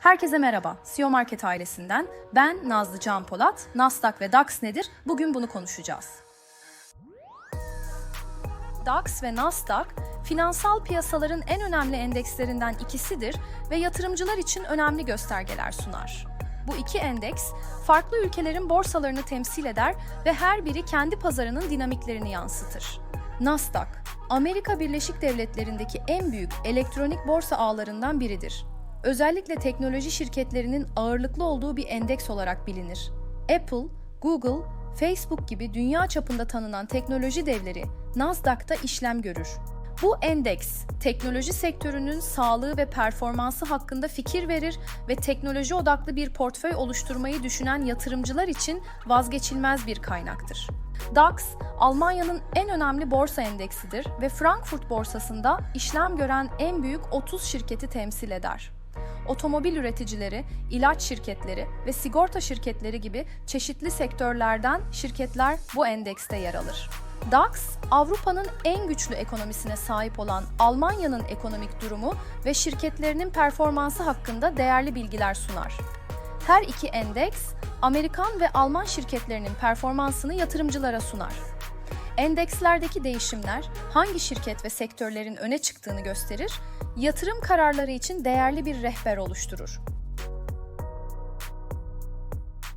Herkese merhaba. CEO Market ailesinden ben Nazlı Can Polat. Nasdaq ve DAX nedir? Bugün bunu konuşacağız. DAX ve Nasdaq finansal piyasaların en önemli endekslerinden ikisidir ve yatırımcılar için önemli göstergeler sunar. Bu iki endeks farklı ülkelerin borsalarını temsil eder ve her biri kendi pazarının dinamiklerini yansıtır. Nasdaq, Amerika Birleşik Devletleri'ndeki en büyük elektronik borsa ağlarından biridir. Özellikle teknoloji şirketlerinin ağırlıklı olduğu bir endeks olarak bilinir. Apple, Google, Facebook gibi dünya çapında tanınan teknoloji devleri Nasdaq'ta işlem görür. Bu endeks, teknoloji sektörünün sağlığı ve performansı hakkında fikir verir ve teknoloji odaklı bir portföy oluşturmayı düşünen yatırımcılar için vazgeçilmez bir kaynaktır. DAX, Almanya'nın en önemli borsa endeksidir ve Frankfurt borsasında işlem gören en büyük 30 şirketi temsil eder. Otomobil üreticileri, ilaç şirketleri ve sigorta şirketleri gibi çeşitli sektörlerden şirketler bu endekste yer alır. DAX, Avrupa'nın en güçlü ekonomisine sahip olan Almanya'nın ekonomik durumu ve şirketlerinin performansı hakkında değerli bilgiler sunar. Her iki endeks, Amerikan ve Alman şirketlerinin performansını yatırımcılara sunar. Endekslerdeki değişimler hangi şirket ve sektörlerin öne çıktığını gösterir, yatırım kararları için değerli bir rehber oluşturur.